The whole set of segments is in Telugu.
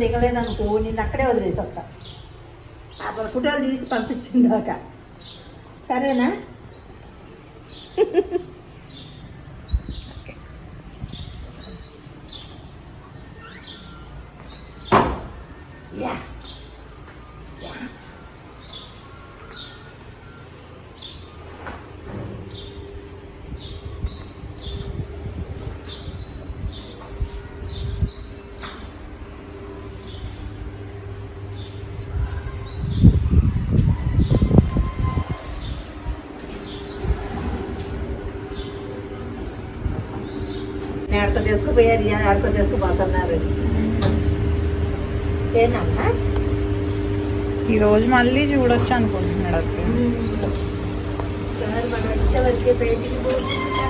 ఫోటో దిగలేదు అనుకో నేను అక్కడే వదిలేసి వస్తా. అప్పుడు ఫోటోలు తీసి పంపించింది దాకా. సరేనా యా యా నేను అడక తీసుకుపోయారు ఇవాళ అడక తీసుకుపోతున్నారు. ఏనమ్మా ఈ రోజు మళ్ళీ చూడొచ్చు అనుకుంటున్నాడు సార్ మనం వచ్చేవరకు బయటికి పోతుంది కదా.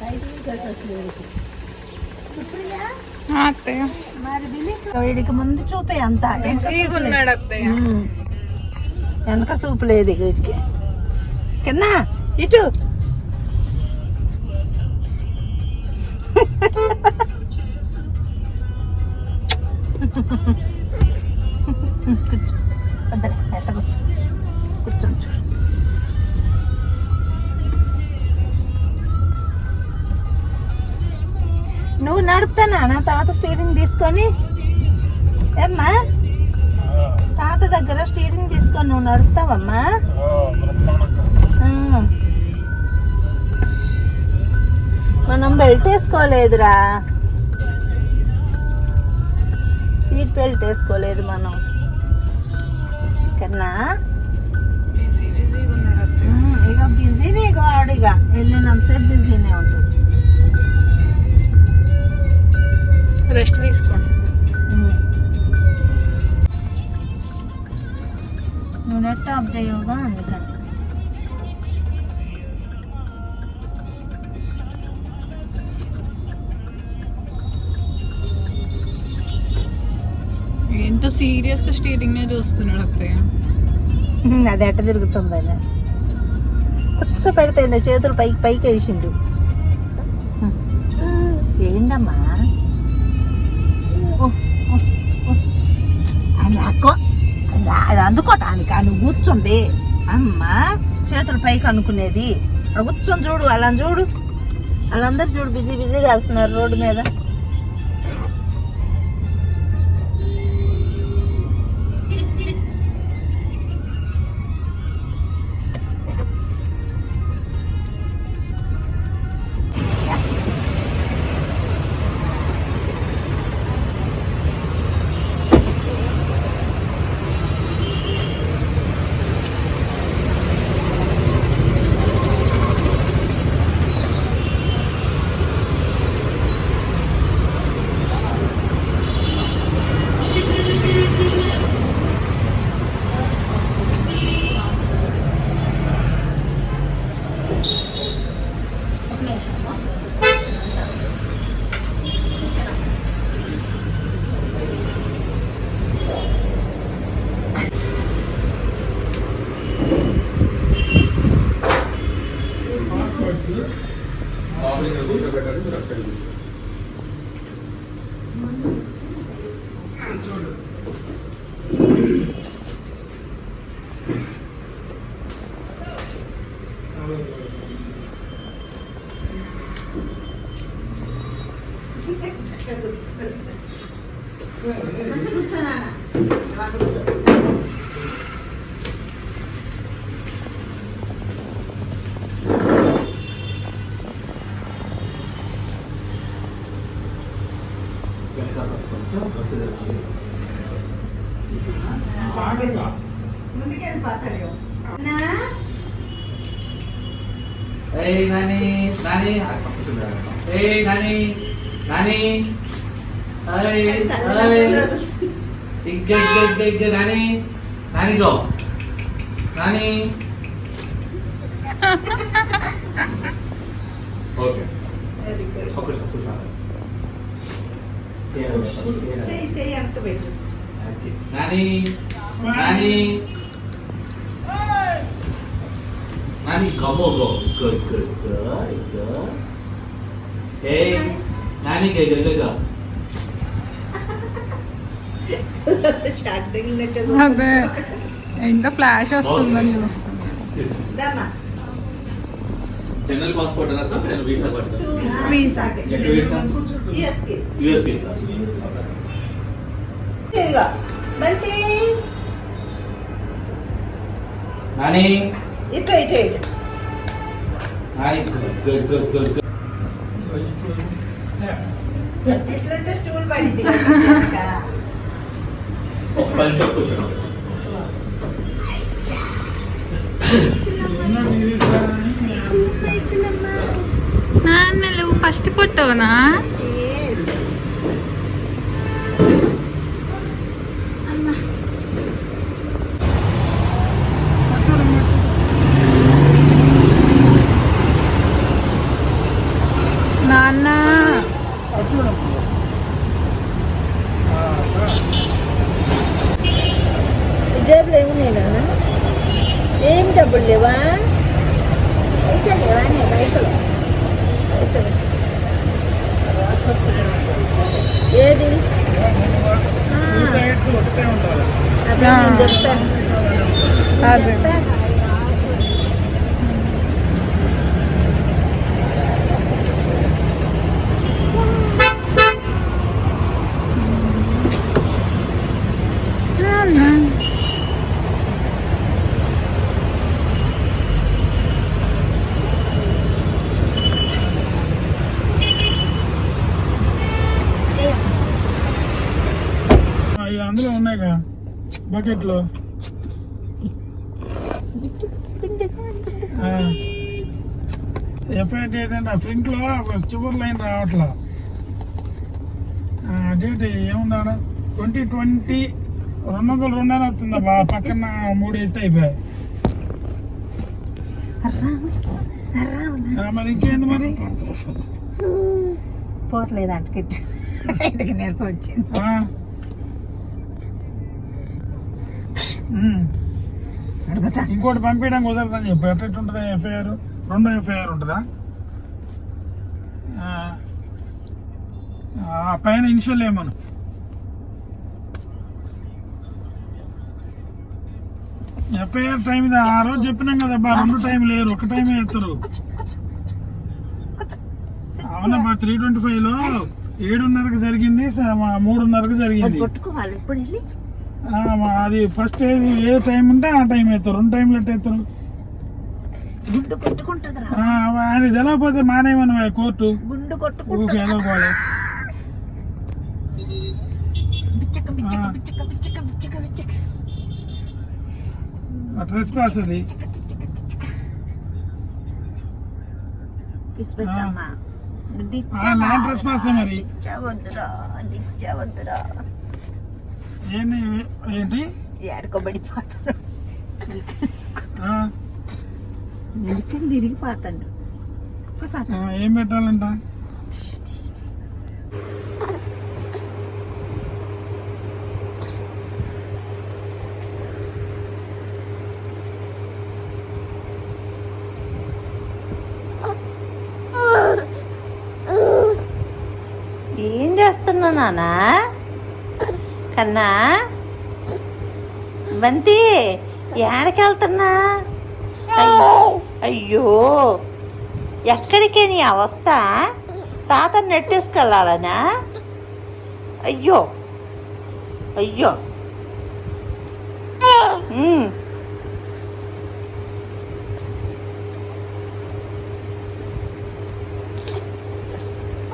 బయటికి కట్టట్లేదు. సుప్రియ, ఆ, అత్తయ్య మరి దిలీప్ వీడికి ముందు చూపే అంత. వెనక చూపు లేదు. వీడికి కన్నా ఇటు. కూర్చో. వద్దులే, ఎట్లా కూర్చో. కూర్చొని చూడు. నువ్వు నడుపుతానా? నా తాత స్టీరింగ్ తీసుకొని? ఏమ్మా? తాత దగ్గర స్టీరింగ్ తీసుకొని నువ్వు నడుపుతావమ్మా. మనం బెల్ట్ వేసుకోలేదురా. సీట్ బెల్ట్ వేసుకోలేదు మనం. కన్నా? ఇక బిజీనే ఇక వెళ్ళినంతసేపు బిజీనే ఉంటుంది రెస్ట్ తీసుకోండి. నువ్వు నెట్ ఆఫ్ చేయవుగా అందుకని ఏంటో సీరియస్గా స్టీరింగ్ నే చూస్తున్నాడు అత్తయ్య అది ఎట్ట తిరుగుతుందని కూర్చో పెడితే చేతులు పైకి పైకి వేసిండు ఉమ్. ఏంటమ్మా అది అది అందుకోటానికి అని కూర్చుంది. అమ్మా చేతులు పైకి అనుకునేది. అక్కడ కూర్చొని చూడు అలా చూడు. వాళ్ళందరూ చూడు బిజీ బిజీగా వెళ్తున్నారు రోడ్డు మీద. మామూలుగా కూర్చోబెట్టాలి మీరు అక్కడ ముందుకెళ్ళి పాతాడు నా ఏయ్ నాని నాని ఏయ్ నాని నాని ఏయ్ ఏయ్ ఇంకా ఇంకా ఇంకా ఇంకా Nani Nani go Nani okay Very good. ఒక్క నిమిషం, కూర్చో. చెయ్యి చెయ్యి అంత పెట్టు okay. Nani Nani Nani గమో go good good good good ఏ Nani go go go go short తగిలినట్టు అదే ఇంకా ఫ్లాష్ వస్తుందని చూస్తున్నా దమ్మా జనరల్ పాస్పోర్ట్ అన్నా సార్ నేను వీసా పడతాను వీసా. ఎక్కడ వీసా యూఎస్కి యూఎస్ వీసా ఇదిగో బంతి. నాని. ఇటు ఇటు ఇటు. Nani good good good good good ఇట్లుంటే స్టూల్ పడింది. ఒక పది నిమిషాలు ఫస్ట్ ఫోటోనా ఏది? అదే నేను చెప్తాను అదే నాన్న అవి అందులో ఉన్నాయిగా బకెట్లో ఆ. ప్రింట్లో ఒక చివరి లైన్ రావట్లా. ఆ, డేట్ ఏముంది ట్వంటీ ట్వంటీ రెండు వందల రెండు అని వస్తుంది బా పక్కన మూడు ఎత్తి అయిపోయాయి. మరి ఇంకేంది మరి? పోవట్లేదు అంటకి ఇంటికి నీరసం వచ్చింది. ఇంకోటి పంపించడం కుదరదని చెప్పి. ఎట్లా ఉంటుందా ఎఫ్ఐఆర్ రెండో ఎఫ్ఐఆర్ ఉంటుందా? ఆ. పైన ఇనిషియల్ ఏమను ఎఫ్ఐఆర్ టైం ఇది. ఆ రోజు చెప్పినాం కదా బా రెండు టైం లేరు ఒక టైం వేస్తారు అవునబ్బా త్రీ ట్వంటీ ఫైవ్లో ఏడున్నరకు జరిగింది మూడున్నరకు జరిగింది. అది ఫస్ట్ ఏది ఏ టైం ఉంటే ఆ టైం వేస్తారు. రెండు టైంలు ఎట్ట వేస్తారు? గుండు కొట్టుకుంటుందిరా. ఆ, ఆయన తెలవకపోతే మానేమని కోర్టు. గుండు ఊరికే కొట్టుకుంటుంది. ఏదో పోలే పిచ్చక పిచ్చక ఆ. పిచ్చక పిచ్చక పిచ్చక పిచ్చక ట్రెస్ పాస్ అది ఆ, ల్యాండ్ ట్రెస్పాస్ మరి. వద్దురా ఏంటి? ఏడుకోబడిపోతాడు తిరిగిపోతాడు ఒకసారి ఏం పెట్టాలంట? ఏం చేస్తున్నావు నానా? కన్నా? బంతి ఏడకి వెళ్తున్నా అయ్యో- ఎక్కడికే నీ అవస్థ? తాత నెట్టేసుకెళ్ళాలనా? అయ్యో అయ్యో.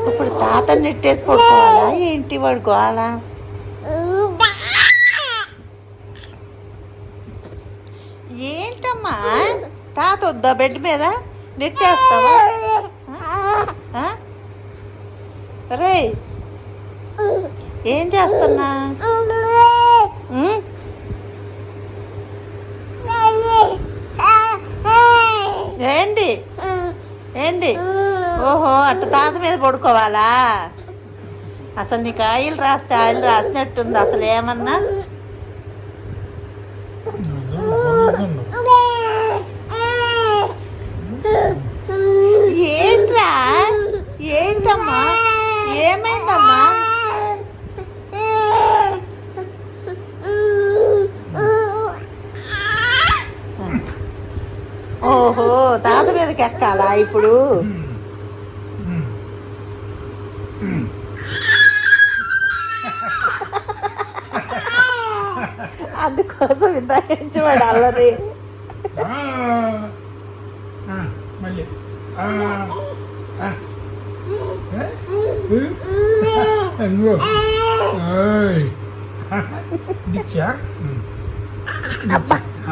ఇప్పుడు తాత నెట్టేసి పడుకోవాలా? ఏంటి పడుకోవాలా పడుకోద్దా బెడ్ మీద? నెట్టేస్తావా? రే ఏం చేస్తున్నా? ఏంది? ఏంది? ఓహో అట్ట తాత మీద పడుకోవాలా? అసలు నీకు ఆయిల్ రాస్తే ఆయిల్ రాసినట్టుంది అసలు ఏమన్నా? ఓహో తాత మీదకి ఎక్కాలా ఇప్పుడు అందుకోసం ఇందాకించవాడు అల్లరి.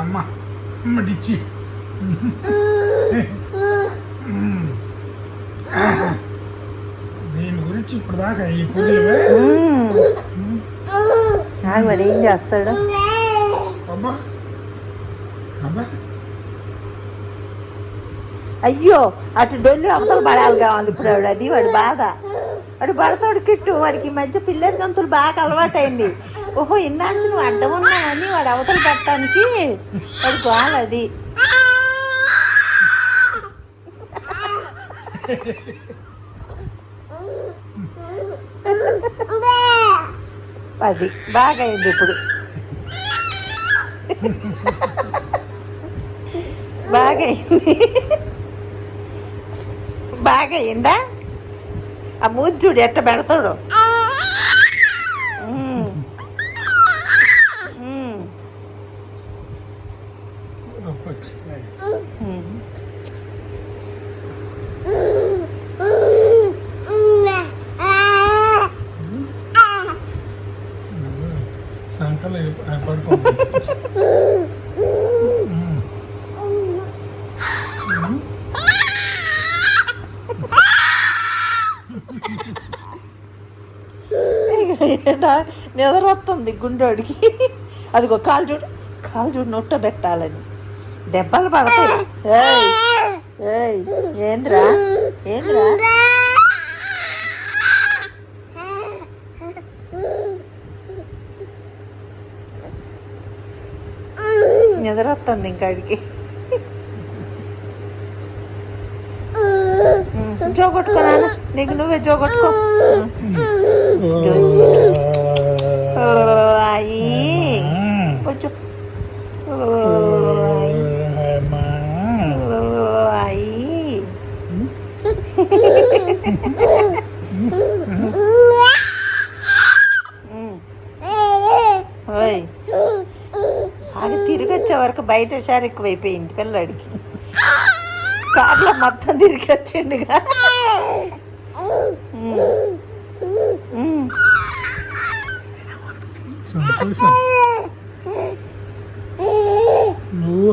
అమ్మ అమ్మ డిచ్చి. దీని గురించి ఇప్పుడు దాకా ఈ పొద్దులు ఆగవాడు ఏం చేస్తాడు? అబ్బా. అబ్బా. అయ్యో అటు డొల్లి అవతల పడాలి కావాలి ఇప్పుడు ఆవిడ. అది వాడి బాధ. వాడు పడతాడు కిట్టు. వాడికి మధ్య పిల్లల గంతులు బాగా అలవాటైంది. ఓహో ఇందాక నువ్వు అడ్డం ఉన్నావని వాడు అవతల పట్టడానికి వాడి గోల అది. అది బాగా అయింది ఇప్పుడు. బాగా అయింది బాగా అయిందా ఆ మూతి చూడు ఎట్ట పెడతాడు. నిద్రొస్తుంది గుండోడికి అదిగో కాలు చూడు కాలు చూడు నొట్ట పెట్టాలని. దెబ్బలు పడతాయి. ఏయ్, ఏయ్, ఏంద్రా ఏంద్రా? నిద్ర వస్తుంది ఇంకాడికి జోగొట్టుకో నాన్న నీకు నువ్వే జోగొట్టుకో అయ్యి కొంచెం అయ్యి. ఓయ్ అది తిరిగి వచ్చే వరకు బయట హుషారు ఎక్కువైపోయింది పిల్లడికి. కార్లో మొత్తం తిరిగి వచ్చిండుగా సంతోషం నువ్వు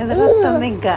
ఎదురొస్తుంది ఇంకా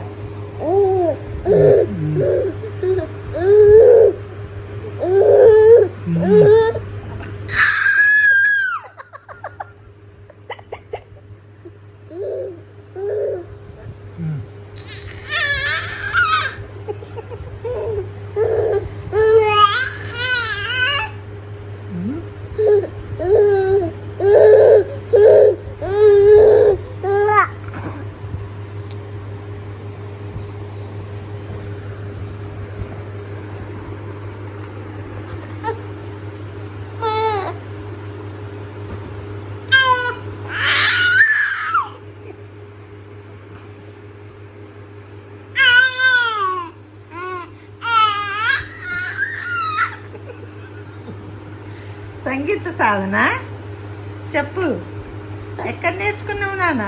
సంగీత సాధన? చెప్పు. ఎక్కడ నేర్చుకున్నావు నాన్న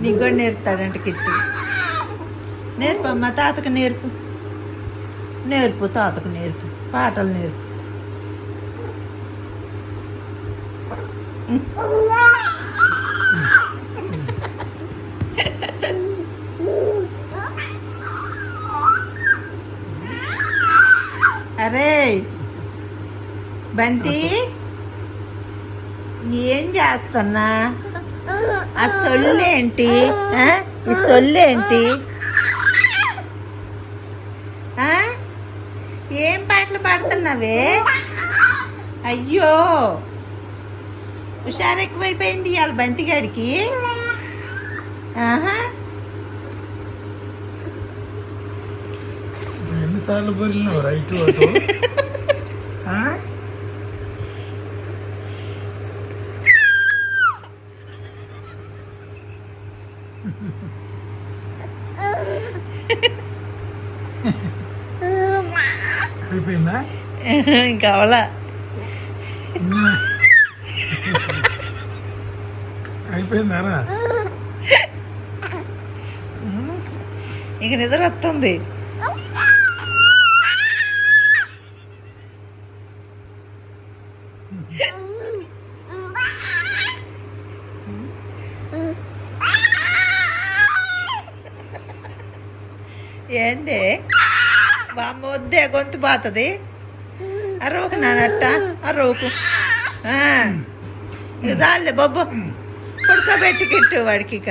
నీకు కూడా నేర్పుతాడంట కిట్టి నేర్పు అమ్మ తాతకు నేర్పు. నేర్పు తాతకు నేర్పు. పాటలు నేర్పు. అరే బంతి ఏం చేస్తున్నా? ఆ సొల్లేంటి? ఈ సొల్లేంటి? ఏం పాటలు పాడుతున్నావే? అయ్యో హుషారు ఎక్కువైపోయింది ఇవాళ బంతిగాడికి. ఆహా. ఎన్నిసార్లు బరిలినావు రైట్ అటు. ఆ? అయిపోయిందా? ఇంకా అయిపోయిందారా ఇక నిద్ర వస్తుంది. బామ్మ గొంతు పోతుంది అరవకు నానట్ట అరవకు ఆ, ఇక చాలే బొబ్బు. పడుకోబెట్టి వాడికి ఇక.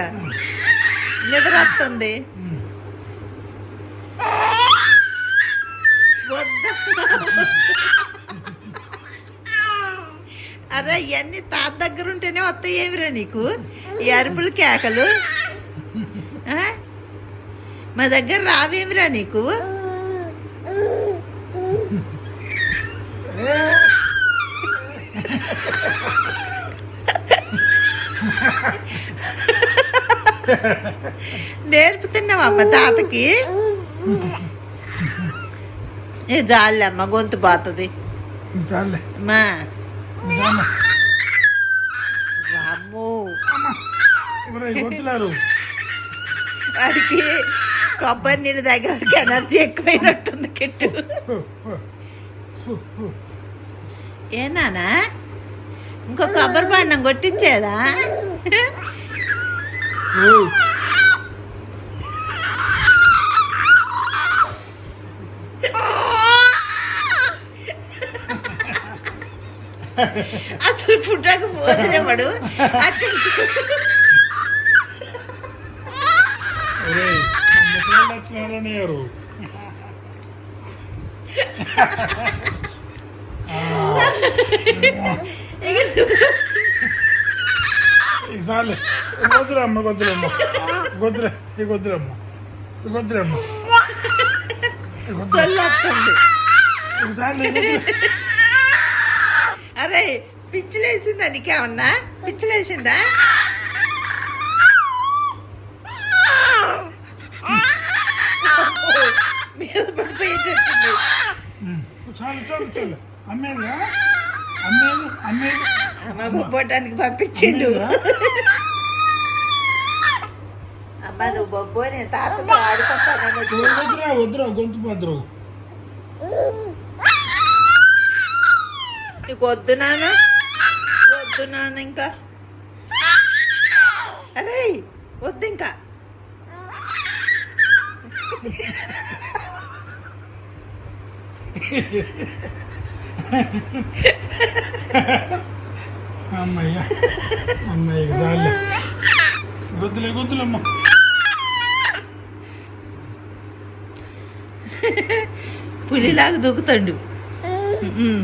నిద్ర వస్తుంది. అరే ఇవన్నీ తాత దగ్గర ఉంటేనే వస్తాయి ఏమిరా నీకు? ఈ అరుపులు కేకలు. మా దగ్గర రావేమిరా నీకు? నేర్పుతున్నావా అమ్మ తాతకి? ఏ జాలే అమ్మ గొంతు పోతుంది అమ్మా వాడికి కొబ్బరి నీళ్ళు తాగేవారికి ఎనర్జీ ఎక్కువైనట్టుంది కిట్టు. ఏ నానా? ఇంకో కొబ్బరి బాండం కొట్టించేదా? అసలు పుట్టకు పోతులేవాడు అట్లా ఒరేయ్, ఆ ముసలోళ్ళు వచ్చినారని ఎవరు? ఇక చాలే ఇక వద్దురమ్మ వద్దురమ్మ వద్దురా ఇక వద్దురమ్మ ఇక వద్దురమ్మ అరే పిచ్చిలేసిందా నీకేమన్నా? పిచ్చిలేసిందా? ఉమ్, చాలు చాలు చాలు. అమ్మేది అమ్మేది బొబ్బోటానికి పంపించిండు? అమ్మ నువ్వు బొబ్బో నేను తాతతో ఆడుకుంటాను వద్దురా వద్దురా గొంతు పద్దురు నీకు వద్దు నాన్న. వద్దు నాన్న ఇంకా. అరే వద్దు ఇంకా. అమ్మయ్య అమ్మయ్య ఇక చాలే వద్దులే వద్దులమ్మ పులిలాగా దూకుతాడు. ఉమ్.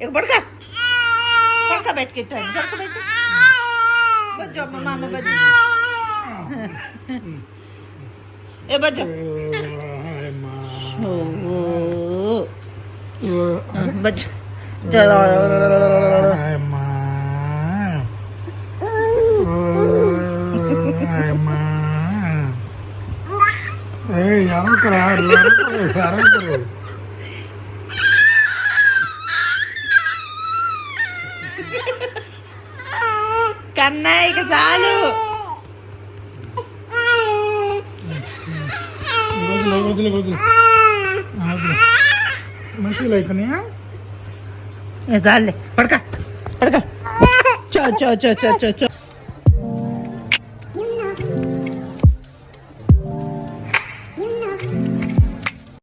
ఇక పడుకో. పడుకోబెట్టుకెట్టాను పడుకోబెట్టు బజ్జు అమ్మ మా అమ్మ బజ్జు ఏ బజ్జు అమ్మా. బజ్జు అమ్మా. అమ్మా. ఏయ్, అరవకురా, అరవకురు, అరవకురు. కన్నా చాలు. వదిలే వదిలే మంచిగా అవుతున్నాయా చాలే. పడక పడక. చో చో చో చో చో.